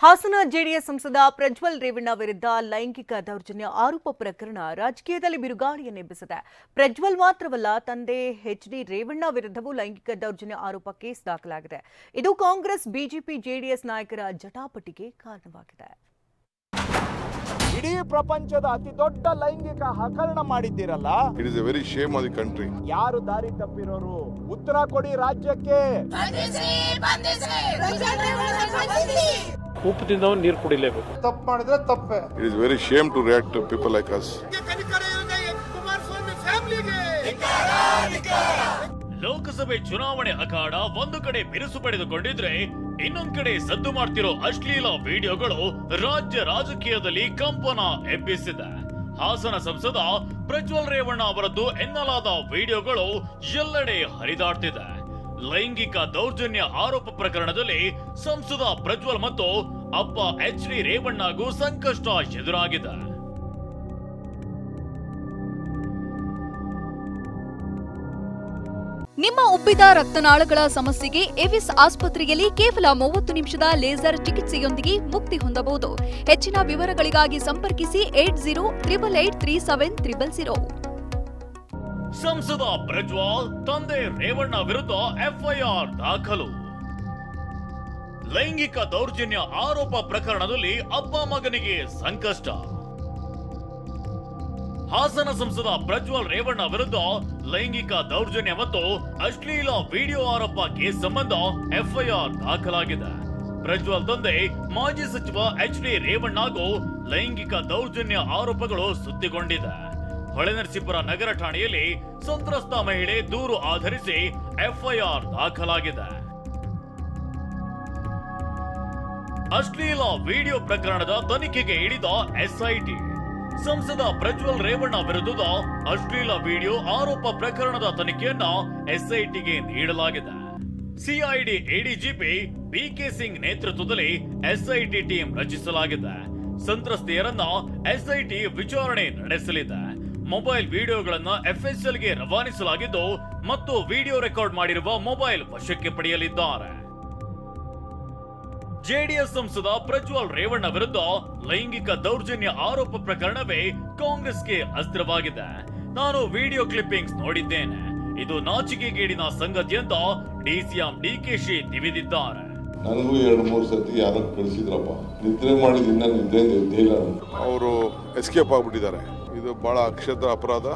Hassan JDS ಸಂಸದ ಪ್ರಜ್ವಲ್ ರೇವಣ್ಣ ವಿರುದ್ಧ ಲೈಂಗಿಕ ದೌರ್ಜನ್ಯ ಆರೋಪ ಪ್ರಕರಣ ರಾಜಕೀಯದಲ್ಲಿ ಬಿರುಗಾಳಿಯನ್ನೆಬ್ಬಿಸಿದೆ ಪ್ರಜ್ವಲ್ ಮಾತ್ರವಲ್ಲ ತಂದೆ ಎಚ್ ಡಿ ರೇವಣ್ಣ ವಿರುದ್ಧವೂ ಲೈಂಗಿಕ ದೌರ್ಜನ್ಯ ಆರೋಪ ಕೇಸ್ ದಾಖಲಾಗಿದೆ. ಇದು ಕಾಂಗ್ರೆಸ್ ಬಿಜೆಪಿ ಜೆಡಿಎಸ್ ನಾಯಕರ ಜಟಾಪಟಿಗೆ ಕಾರಣವಾಗಿದೆ. ಇಡೀ ಪ್ರಪಂಚದ ಅತಿ ದೊಡ್ಡ ಲೈಂಗಿಕ ಹಗರಣ ಮಾಡಿದ್ದೀರಲ್ಲ? It is a very shame of the country ಯಾರು ದಾರಿ ತಪ್ಪಿರೋರು? ಉತ್ತರ ಕೊಡಿ ರಾಜ್ಯಕ್ಕೆ. ಉಪ್ಪು ತಿಂದವನು ನೀರು ಕುಡಿಲೇಬೇಕು. ತಪ್ಪು ಮಾಡಿದ್ರೆ ತಪ್ಪೇ. It is very shame to react to people like us ಲೋಕಸಭೆ ಚುನಾವಣೆ ಅಖಾಡ ಒಂದು ಕಡೆ ಬಿರುಸು ಪಡೆದುಕೊಂಡಿದ್ರೆ ಇನ್ನೊಂದ್ ಕಡೆ ಸದ್ದು ಮಾಡ್ತಿರೋ ಅಶ್ಲೀಲ ವಿಡಿಯೋಗಳು ರಾಜ್ಯ ರಾಜಕೀಯದಲ್ಲಿ ಕಂಪನ ಎಬ್ಬಿಸಿದೆ. ಹಾಸನ ಸಂಸದ ಪ್ರಜ್ವಲ್ ರೇವಣ್ಣ ಅವರದ್ದು ಎನ್ನಲಾದ ವಿಡಿಯೋಗಳು ಎಲ್ಲೆಡೆ ಹರಿದಾಡ್ತಿದೆ. ಲೈಂಗಿಕ ದೌರ್ಜನ್ಯ ಆರೋಪ ಪ್ರಕರಣದಲ್ಲಿ ಸಂಸದ ಪ್ರಜ್ವಲ್ ಮತ್ತು ಅಪ್ಪ ಎಚ್ ಡಿ ರೇವಣ್ಣಗೂ ಸಂಕಷ್ಟ ಎದುರಾಗಿದೆ. ನಿಮ್ಮ ಉಬ್ಬಿದ ರಕ್ತನಾಳಗಳ ಸಮಸ್ಯೆಗೆ ಎವಿಸ್ ಆಸ್ಪತ್ರೆಯಲ್ಲಿ ಕೇವಲ ಮೂವತ್ತು ನಿಮಿಷದ ಲೇಸರ್ ಚಿಕಿತ್ಸೆಯೊಂದಿಗೆ ಮುಕ್ತಿ ಹೊಂದಬಹುದು. ಹೆಚ್ಚಿನ ವಿವರಗಳಿಗಾಗಿ ಸಂಪರ್ಕಿಸಿ eight zero triple eight three seven triple zero. ಸಂಸದ ಪ್ರಜ್ವಾಲ್ ತಂದೆ ರೇವಣ್ಣ ವಿರುದ್ಧ ಎಫ್ಐಆರ್ ದಾಖಲು. ಲೈಂಗಿಕ ದೌರ್ಜನ್ಯ ಆರೋಪ ಪ್ರಕರಣದಲ್ಲಿ ಅಪ್ಪ ಮಗನಿಗೆ ಸಂಕಷ್ಟ. ಹಾಸನ ಸಂಸದ ಪ್ರಜ್ವಲ್ ರೇವಣ್ಣ ವಿರುದ್ಧ ಲೈಂಗಿಕ ದೌರ್ಜನ್ಯ ಮತ್ತು ಅಶ್ಲೀಲ ವಿಡಿಯೋ ಆರೋಪ ಕೇಸ್ ಸಂಬಂಧ ಎಫ್ಐಆರ್ ದಾಖಲಾಗಿದೆ. ಪ್ರಜ್ವಲ್ ತಂದೆ, ಮಾಜಿ ಸಚಿವ ಎಚ್ ಡಿ ರೇವಣ್ಣಗೂ ಲೈಂಗಿಕ ದೌರ್ಜನ್ಯ ಆರೋಪಗಳು ಸುದ್ದಿಗೊಂಡಿದೆ ಹೊಳೆನರಸೀಪುರ ನಗರ ಠಾಣೆಯಲ್ಲಿ ಸಂತ್ರಸ್ತ ಮಹಿಳೆ ದೂರು ಆಧರಿಸಿ ಎಫ್ಐಆರ್ ದಾಖಲಾಗಿದೆ. ಅಶ್ಲೀಲ ವಿಡಿಯೋ ಪ್ರಕರಣದ ತನಿಖೆಗೆ ಇಳಿದ ಎಸ್ಐಟಿ. ಸಂಸದ ಪ್ರಜ್ವಲ್ ರೇವಣ್ಣ ವಿರುದ್ಧದ ಅಶ್ಲೀಲ ವಿಡಿಯೋ ಆರೋಪ ಪ್ರಕರಣದ ತನಿಖೆಯನ್ನ ಎಸ್ಐಟಿಗೆ ನೀಡಲಾಗಿದೆ. ಸಿಐಡಿ, ಎಡಿಜಿಪಿ ಬಿಕೆ ಸಿಂಗ್ ನೇತೃತ್ವದಲ್ಲಿ ಎಸ್ಐಟಿ ಟೀಂ ರಚಿಸಲಾಗಿದೆ. ಸಂತ್ರಸ್ತೆಯರನ್ನ ಎಸ್ಐಟಿ ವಿಚಾರಣೆ ನಡೆಸಲಿದೆ. ಮೊಬೈಲ್ ವಿಡಿಯೋಗಳನ್ನ ಎಫ್ಎಸ್ಎಲ್ಗೆ ರವಾನಿಸಲಾಗಿದ್ದು ಮತ್ತು ವಿಡಿಯೋ ರೆಕಾರ್ಡ್ ಮಾಡಿರುವ ಮೊಬೈಲ್ ವಶಕ್ಕೆ ಪಡೆಯಲಿದ್ದಾರೆ. ಜೆಡಿಎಸ್ ಸಂಸದ ಪ್ರಜ್ವಲ್ ರೇವಣ್ಣ ವಿರುದ್ಧ ಲೈಂಗಿಕ ದೌರ್ಜನ್ಯ ಆರೋಪ ಪ್ರಕರಣವೇ ಕಾಂಗ್ರೆಸ್ಗೆ ಅಸ್ತ್ರವಾಗಿದೆ. ನಾನು ವಿಡಿಯೋ ಕ್ಲಿಪ್ಪಿಂಗ್ಸ್ ನೋಡಿದ್ದೇನೆ. ಇದು ನಾಚಿಕೆಗೇಡಿನ ಸಂಗತಿ ಅಂತ ಡಿಸಿಎಂ ಡಿಕೆಶಿ ತಿವಿದಿದ್ದಾರೆ ನನಗೂ ಎರಡು ಮೂರು ಸತಿ ಯಾರೋ ಕಳಿಸಿದ್ರಪ್ಪ. ನಿದ್ರೆ ಮಾಡಿದ್ರೆ ನಿದ್ದೆ ನಿದ್ದೆ ಇಲ್ಲ. ಅವರು ಎಸ್ಕೇಪ್ ಆಗ್ಬಿಟ್ಟಿದ್ದಾರೆ. ಇದು ಬಹಳ ಅಕ್ಷತ್ರ ಅಪರಾಧ.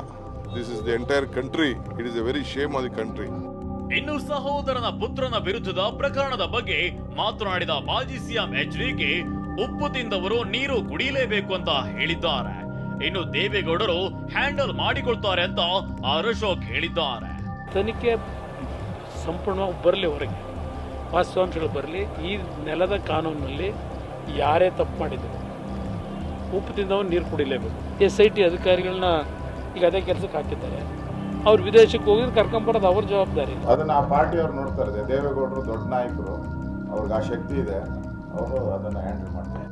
This is the entire country it is a very shame of the country ಇನ್ನು ಸಹೋದರನ ಪುತ್ರನ ವಿರುದ್ಧದ ಪ್ರಕರಣದ ಬಗ್ಗೆ ಮಾತನಾಡಿದ ಮಾಜಿ ಸಿಎಂ ಎಚ್ ಡಿಕೆ ಉಪ್ಪು ತಿಂದವರು ನೀರು ಕುಡಿಯಲೇಬೇಕು ಅಂತ ಹೇಳಿದ್ದಾರೆ. ಇನ್ನು ದೇವೇಗೌಡರು ಹ್ಯಾಂಡಲ್ ಮಾಡಿಕೊಳ್ತಾರೆ ಅಂತ ಆರ್ ಅಶೋಕ್ ಹೇಳಿದ್ದಾರೆ. ತನಿಖೆ ಸಂಪೂರ್ಣವಾಗಿ ಬರಲಿ ಹೊರಗೆ. ವಾಸ್ತವಾಂಶಗಳು ಬರಲಿ. ಈ ನೆಲದ ಕಾನೂನಿನಲ್ಲಿ ಯಾರೇ ತಪ್ಪು ಮಾಡಿದ್ರು ಉಪ್ಪು ತಿಂದವನು ನೀರು ಕುಡಿಲೇಬೇಕು. ಎಸ್ ಐ ಟಿ ಅಧಿಕಾರಿಗಳನ್ನ ಈಗ ಅದೇ ಕೆಲಸಕ್ಕೆ ಹಾಕಿದ್ದಾರೆ. ಅವ್ರು ವಿದೇಶಕ್ಕೆ ಹೋಗಿ ಕರ್ಕೊಂಬರೋದು ಅವ್ರ ಜವಾಬ್ದಾರಿ. ಅದನ್ನ ಆ ಪಾರ್ಟಿಯವ್ರು ನೋಡ್ತಾ ಇದ್ದಾರೆ. ದೇವೇಗೌಡರು ದೊಡ್ಡ ನಾಯಕರು ಅವ್ರಿಗೆ ಆ ಶಕ್ತಿ ಇದೆ. ಅವರು ಅದನ್ನ ಹ್ಯಾಂಡಲ್ ಮಾಡ್ತಾರೆ.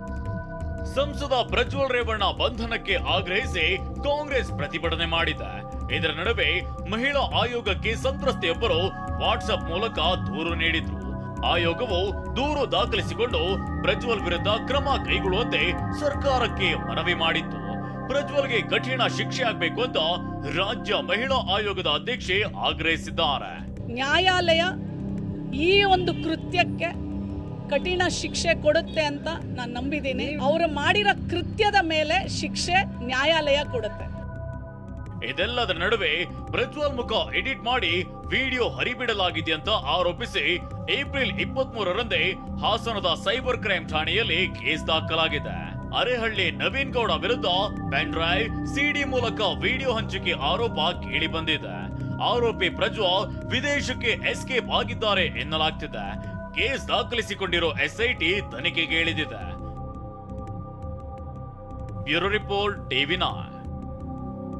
ಸಂಸದ ಪ್ರಜ್ವಲ್ ರೇವಣ್ಣ ಬಂಧನಕ್ಕೆ ಆಗ್ರಹಿಸಿ ಕಾಂಗ್ರೆಸ್ ಪ್ರತಿಭಟನೆ ಮಾಡಿದೆ. ಇದರ ನಡುವೆ ಮಹಿಳಾ ಆಯೋಗಕ್ಕೆ ಸಂತ್ರಸ್ತೆಯೊಬ್ಬರು ವಾಟ್ಸ್ಆಪ್ ಮೂಲಕ ದೂರು ನೀಡಿದ್ರು. ಆಯೋಗವು ದೂರು ದಾಖಲಿಸಿಕೊಂಡು ಪ್ರಜ್ವಲ್ ವಿರುದ್ಧ ಕ್ರಮ ಕೈಗೊಳ್ಳುವಂತೆ ಸರ್ಕಾರಕ್ಕೆ ಮನವಿ ಮಾಡಿತ್ತು. ಪ್ರಜ್ವಲ್ಗೆ ಕಠಿಣ ಶಿಕ್ಷೆ ಆಗ್ಬೇಕು ಅಂತ ರಾಜ್ಯ ಮಹಿಳಾ ಆಯೋಗದ ಅಧ್ಯಕ್ಷೆ ಆಗ್ರಹಿಸಿದ್ದಾರೆ. ನ್ಯಾಯಾಲಯ ಈ ಒಂದು ಕೃತ್ಯಕ್ಕೆ ಕಠಿಣ ಶಿಕ್ಷೆ ಕೊಡುತ್ತೆ ಅಂತ ನಾನು ನಂಬಿದ್ದೀನಿ. ಅವರು ಮಾಡಿರೋ ಕೃತ್ಯದ ಮೇಲೆ ಶಿಕ್ಷೆ ನ್ಯಾಯಾಲಯ ಕೊಡುತ್ತೆ. ಇದೆಲ್ಲದರ ನಡುವೆ ಪ್ರಜ್ವಲ್ ಮುಖ ಎಡಿಟ್ ಮಾಡಿ ವಿಡಿಯೋ ಹರಿಬಿಡಲಾಗಿದೆ ಅಂತ ಆರೋಪಿಸಿ ಏಪ್ರಿಲ್ ಇಪ್ಪತ್ತ್ ಮೂರರಂದೇ ಹಾಸನದ ಸೈಬರ್ ಕ್ರೈಮ್ ಠಾಣೆಯಲ್ಲಿ ಕೇಸ್ ದಾಖಲಾಗಿದೆ. ಅರೆಹಳ್ಳಿ ನವೀನ್ ಗೌಡ ವಿರುದ್ಧ ಪೆನ್ ಡ್ರೈವ್ ಸಿಡಿ ಮೂಲಕ ವಿಡಿಯೋ ಹಂಚಿಕೆ ಆರೋಪ ಕೇಳಿ ಬಂದಿದೆ. ಆರೋಪಿ ಪ್ರಜ್ವಲ್ ವಿದೇಶಕ್ಕೆ ಎಸ್ಕೇಪ್ ಆಗಿದ್ದಾರೆ ಎನ್ನಲಾಗ್ತಿದೆ. ಕೇಸ್ ದಾಖಲಿಸಿಕೊಂಡಿರೋ ಎಸ್ಐಟಿ ತನಿಖೆಗೆ ಇಳಿದಿದೆ. Bureau report TV nine.